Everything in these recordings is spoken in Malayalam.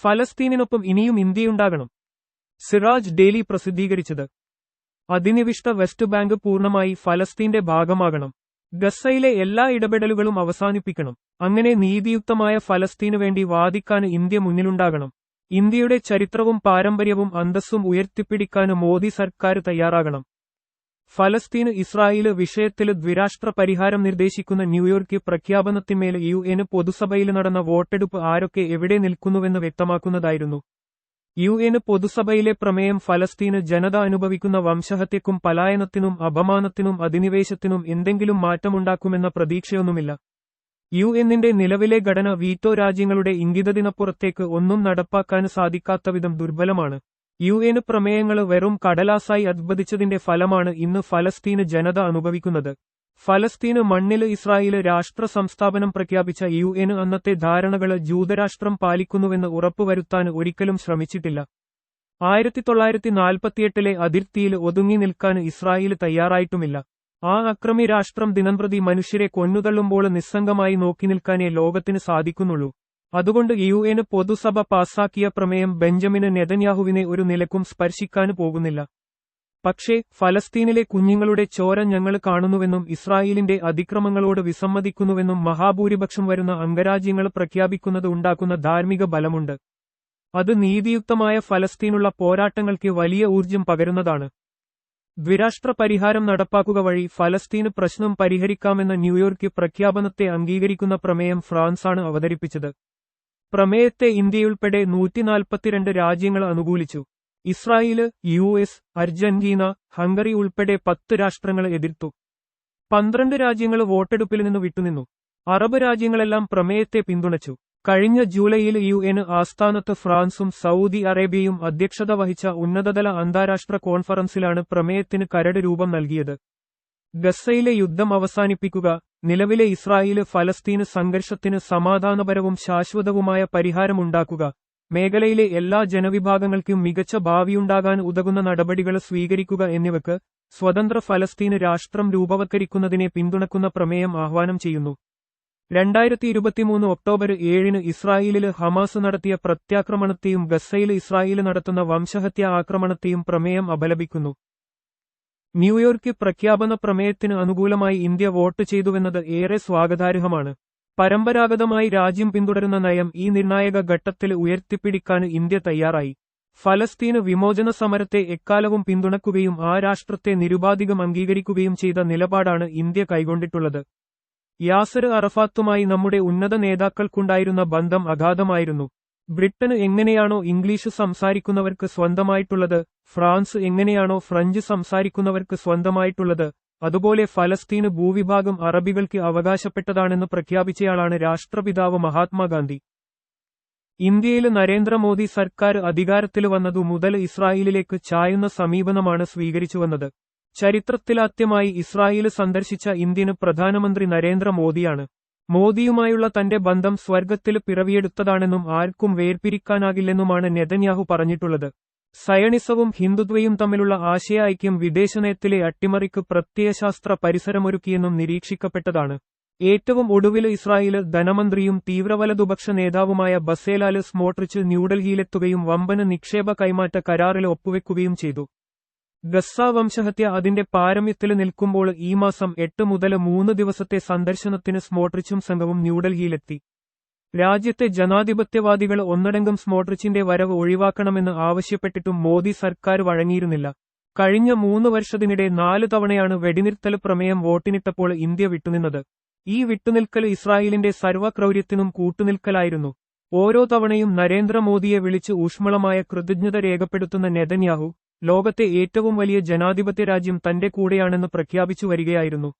ഫലസ്തീനിനൊപ്പം ഇനിയും ഇന്ത്യയുണ്ടാകണം. സിറാജ് ഡെയിലി പ്രസിദ്ധീകരിച്ചത്. അധിനിവിഷ്ട വെസ്റ്റ് ബാങ്ക് പൂർണമായി ഫലസ്തീന്റെ ഭാഗമാകണം. ഗസയിലെ എല്ലാ ഇടപെടലുകളും അവസാനിപ്പിക്കണം. അങ്ങനെ നീതിയുക്തമായ ഫലസ്തീനു വേണ്ടി വാദിക്കാൻ ഇന്ത്യ മുന്നിലുണ്ടാകണം. ഇന്ത്യയുടെ ചരിത്രവും പാരമ്പര്യവും അന്തസ്സും ഉയർത്തിപ്പിടിക്കാൻ മോദി സർക്കാർ തയ്യാറാകണം. ഫലസ്തീന് ഇസ്രായേൽ വിഷയത്തിൽ ദ്വിരാഷ്ട്ര പരിഹാരം നിർദ്ദേശിക്കുന്ന ന്യൂയോർക്ക് പ്രഖ്യാപനത്തിന്മേൽ യു എന് പൊതുസഭയിൽ നടന്ന വോട്ടെടുപ്പ് ആരൊക്കെ എവിടെ നിൽക്കുന്നുവെന്ന് വ്യക്തമാക്കുന്നതായിരുന്നു. യു എന് പൊതുസഭയിലെ പ്രമേയം ഫലസ്തീന് ജനത അനുഭവിക്കുന്ന വംശഹത്യക്കും പലായനത്തിനും അപമാനത്തിനും അധിനിവേശത്തിനും എന്തെങ്കിലും മാറ്റമുണ്ടാക്കുമെന്ന പ്രതീക്ഷയൊന്നുമില്ല. യു എന്നിന്റെ നിലവിലെ ഘടന വീറ്റോ രാജ്യങ്ങളുടെ ഇംഗിതത്തിനപ്പുറത്തേക്ക് ഒന്നും നടപ്പാക്കാൻ സാധിക്കാത്തവിധം ദുർബലമാണ്. യു എന് പ്രമേയങ്ങൾ വെറും കടലാസായി അത്ഭുതിച്ചതിന്റെ ഫലമാണ് ഇന്ന് ഫലസ്തീന് ജനത അനുഭവിക്കുന്നത്. ഫലസ്തീന് മണ്ണിൽ ഇസ്രായേൽ രാഷ്ട്ര സംസ്ഥാപനം പ്രഖ്യാപിച്ച യു എന് അന്നത്തെ ധാരണകൾ ജൂതരാഷ്ട്രം പാലിക്കുന്നുവെന്ന് ഉറപ്പുവരുത്താൻ ഒരിക്കലും ശ്രമിച്ചിട്ടില്ല. ആയിരത്തി തൊള്ളായിരത്തി നാൽപ്പത്തിയെട്ടിലെ അതിർത്തിയിൽ ഒതുങ്ങി നിൽക്കാൻ ഇസ്രായേൽ തയ്യാറായിട്ടുമില്ല. ആ അക്രമി രാഷ്ട്രം ദിനംപ്രതി മനുഷ്യരെ കൊന്നുതള്ളുമ്പോൾ നിസ്സംഗമായി നോക്കി നിൽക്കാനേ ലോകത്തിന് സാധിക്കുന്നുള്ളൂ. അതുകൊണ്ട് യു എന് പൊതുസഭ പാസാക്കിയ പ്രമേയം ബെഞ്ചമിന് നെതന്യാഹുവിനെ ഒരു നിലക്കും സ്പർശിക്കാൻ പോകുന്നില്ല. പക്ഷേ ഫലസ്തീനിലെ കുഞ്ഞുങ്ങളുടെ ചോര ഞങ്ങൾ കാണുന്നുവെന്നും ഇസ്രായേലിന്റെ അതിക്രമങ്ങളോട് വിസമ്മതിക്കുന്നുവെന്നും മഹാഭൂരിപക്ഷം വരുന്ന അംഗരാജ്യങ്ങൾ പ്രഖ്യാപിക്കുന്നത് ഉണ്ടാക്കുന്ന ധാർമ്മിക ബലമുണ്ട്. അത് നീതിയുക്തമായ ഫലസ്തീനുള്ള പോരാട്ടങ്ങൾക്ക് വലിയ ഊർജം പകരുന്നതാണ്. ദ്വിരാഷ്ട്ര പരിഹാരം നടപ്പാക്കുക വഴി ഫലസ്തീന് പ്രശ്നം പരിഹരിക്കാമെന്ന ന്യൂയോർക്ക് പ്രഖ്യാപനത്തെ അംഗീകരിക്കുന്ന പ്രമേയം ഫ്രാൻസാണ് അവതരിപ്പിച്ചത്. പ്രമേയത്തെ ഇന്ത്യയുൾപ്പെടെ നൂറ്റിനാൽപ്പത്തിരണ്ട് രാജ്യങ്ങൾ അനുകൂലിച്ചു. Israel U S Argentina Hungary ഉൾപ്പെടെ പത്ത് രാഷ്ട്രങ്ങൾ എതിർത്തു. പന്ത്രണ്ട് രാജ്യങ്ങൾ വോട്ടെടുപ്പിൽ നിന്ന് വിട്ടുനിന്നു. അറബ് രാജ്യങ്ങളെല്ലാം പ്രമേയത്തെ പിന്തുണച്ചു. കഴിഞ്ഞ ജൂലൈയിൽ യു എൻ ആസ്ഥാനത്ത് ഫ്രാൻസും സൗദി അറേബ്യയും അധ്യക്ഷത വഹിച്ച ഉന്നതതല അന്താരാഷ്ട്ര കോൺഫറൻസിലാണ് പ്രമേയത്തിന് കരട് രൂപം നൽകിയത്. ഗസയിലെ യുദ്ധം അവസാനിപ്പിക്കുക നിലവിലെ ഇസ്രായേൽ ഫലസ്തീന് സംഘർഷത്തിന് സമാധാനപരവും ശാശ്വതവുമായ പരിഹാരമുണ്ടാക്കുക. മേഖലയിലെ എല്ലാ ജനവിഭാഗങ്ങൾക്കും മികച്ച ഭാവിയുണ്ടാകാൻ ഉതകുന്ന നടപടികൾ സ്വീകരിക്കുക എന്നിവക്ക് സ്വതന്ത്ര ഫലസ്തീന് രാഷ്ട്രം രൂപവത്കരിക്കുന്നതിനെ പിന്തുണക്കുന്ന പ്രമേയം ആഹ്വാനം ചെയ്യുന്നു. രണ്ടായിരത്തി ഇരുപത്തിമൂന്ന് ഒക്ടോബർ ഏഴിന് ഇസ്രായേലിൽ ഹമാസ് നടത്തിയ പ്രത്യാക്രമണത്തെയും ഗസയിൽ ഇസ്രായേൽ നടത്തുന്ന വംശഹത്യ ആക്രമണത്തെയും പ്രമേയം അപലപിക്കുന്നു. ന്യൂയോർക്ക് പ്രഖ്യാപന പ്രമേയത്തിന് അനുകൂലമായി ഇന്ത്യ വോട്ട് ചെയ്തുവെന്നത് ഏറെ സ്വാഗതാർഹമാണ്. പരമ്പരാഗതമായി രാജ്യം പിന്തുടരുന്ന നയം ഈ നിർണായക ഘട്ടത്തിൽ ഉയർത്തിപ്പിടിക്കാൻ ഇന്ത്യ തയ്യാറായി. ഫലസ്തീന് വിമോചന സമരത്തെ എക്കാലവും പിന്തുണക്കുകയും ആ രാഷ്ട്രത്തെ നിരുപാധികം അംഗീകരിക്കുകയും ചെയ്ത നിലപാടാണ് ഇന്ത്യ കൈകൊണ്ടിട്ടുള്ളത്. യാസർ അറഫാത്തുമായി നമ്മുടെ ഉന്നത നേതാക്കൾക്കുണ്ടായിരുന്ന ബന്ധം അഗാധമായിരുന്നു. ബ്രിട്ടന് എങ്ങനെയാണോ ഇംഗ്ലീഷ് സംസാരിക്കുന്നവർക്ക് സ്വന്തമായിട്ടുള്ളത് ഫ്രാൻസ് എങ്ങനെയാണോ ഫ്രഞ്ച് സംസാരിക്കുന്നവർക്ക് സ്വന്തമായിട്ടുള്ളത് അതുപോലെ ഫലസ്തീന് ഭൂവിഭാഗം അറബികൾക്ക് അവകാശപ്പെട്ടതാണെന്ന് പ്രഖ്യാപിച്ചയാളാണ് രാഷ്ട്രപിതാവ് മഹാത്മാഗാന്ധി. ഇന്ത്യയിൽ നരേന്ദ്രമോദി സർക്കാർ അധികാരത്തിൽ വന്നതു മുതൽ ഇസ്രായേലിലേക്ക് ചായുന്ന സമീപനമാണ് സ്വീകരിച്ചുവന്നത്. ചരിത്രത്തിലാദ്യമായി ഇസ്രായേൽ സന്ദർശിച്ച ഇന്ത്യന് പ്രധാനമന്ത്രി നരേന്ദ്രമോദിയാണ്. മോദിയുമായുള്ള തന്റെ ബന്ധം സ്വർഗത്തിൽ പിറവിയെടുത്തതാണെന്നും ആർക്കും വേർപിരിക്കാനാകില്ലെന്നുമാണ് നെതന്യാഹു പറഞ്ഞിട്ടുള്ളത്. സയണിസവും ഹിന്ദുത്വയും തമ്മിലുള്ള ആശയ ഐക്യം വിദേശനയത്തിലെ അട്ടിമറിക്ക് പ്രത്യയശാസ്ത്ര പരിസരമൊരുക്കിയെന്നും നിരീക്ഷിക്കപ്പെട്ടതാണ്. ഏറ്റവും ഒടുവിൽ ഇസ്രായേൽ ധനമന്ത്രിയും തീവ്രവലതുപക്ഷ നേതാവുമായ ബസേലാൽ സ്മോട്രിച്ച് ന്യൂഡൽഹിയിലെത്തുകയും വമ്പന് നിക്ഷേപ കൈമാറ്റ കരാറിൽ ഒപ്പുവെക്കുകയും ചെയ്തു. ഗസ്സ വംശഹത്യ അതിന്റെ പാരമ്യത്തിൽ നിൽക്കുമ്പോൾ ഈ മാസം എട്ട് മുതൽ മൂന്ന് ദിവസത്തെ സന്ദർശനത്തിന് സ്മോട്രിച്ചും സംഘവും ന്യൂഡൽഹിയിലെത്തി. രാജ്യത്തെ ജനാധിപത്യവാദികൾ ഒന്നടങ്കം സ്മോട്രിച്ചിന്റെ വരവ് ഒഴിവാക്കണമെന്ന് ആവശ്യപ്പെട്ടിട്ടും മോദി സർക്കാർ വഴങ്ങിയിരുന്നില്ല. കഴിഞ്ഞ മൂന്ന് വർഷത്തിനിടെ നാല് തവണയാണ് വെടിനിർത്തൽ പ്രമേയം വോട്ടിനിട്ടപ്പോൾ ഇന്ത്യ വിട്ടുനിന്നത്. ഈ വിട്ടുനിൽക്കൽ ഇസ്രായേലിന്റെ സർവക്രൗര്യത്തിനും കൂട്ടുനിൽക്കലായിരുന്നു. ഓരോ തവണയും നരേന്ദ്രമോദിയെ വിളിച്ച് ഊഷ്മളമായ കൃതജ്ഞത രേഖപ്പെടുത്തുന്ന നെതന്യാഹു ലോകത്തെ ഏറ്റവും വലിയ ജനാധിപത്യ രാജ്യം തന്റെ കൂടെയാണെന്ന് പ്രഖ്യാപിച്ചു വരികയായിരുന്നു.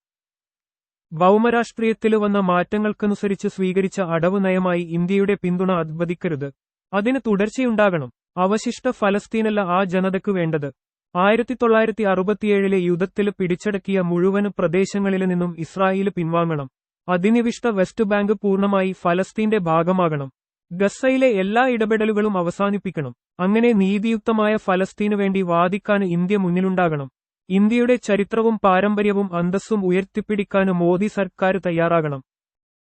ഭൗമരാഷ്ട്രീയത്തിൽ വന്ന മാറ്റങ്ങൾക്കനുസരിച്ച് സ്വീകരിച്ച അടവ് നയമായി ഇന്ത്യയുടെ പിന്തുണ അനുവദിക്കരുത് അതിന് തുടർച്ചയുണ്ടാകണം. അവശിഷ്ട ഫലസ്തീനല്ല ആ ജനതയ്ക്ക് വേണ്ടത്. ആയിരത്തി തൊള്ളായിരത്തി അറുപത്തിയേഴിലെ യുദ്ധത്തിൽ പിടിച്ചടക്കിയ മുഴുവൻ പ്രദേശങ്ങളിൽ നിന്നും ഇസ്രായേൽ പിൻവാങ്ങണം. അധിനിവിഷ്ട വെസ്റ്റ് ബാങ്ക് പൂർണമായി ഫലസ്തീന്റെ ഭാഗമാകണം. ഗസയിലെ എല്ലാ ഇടപെടലുകളും അവസാനിപ്പിക്കണം. അങ്ങനെ നീതിയുക്തമായ ഫലസ്തീനു വേണ്ടി വാദിക്കാൻ ഇന്ത്യ മുന്നിലുണ്ടാകണം. ഇന്ത്യയുടെ ചരിത്രവും പാരമ്പര്യവും അന്തസ്സും ഉയർത്തിപ്പിടിക്കാൻ മോദി സർക്കാർ തയ്യാറാകണം.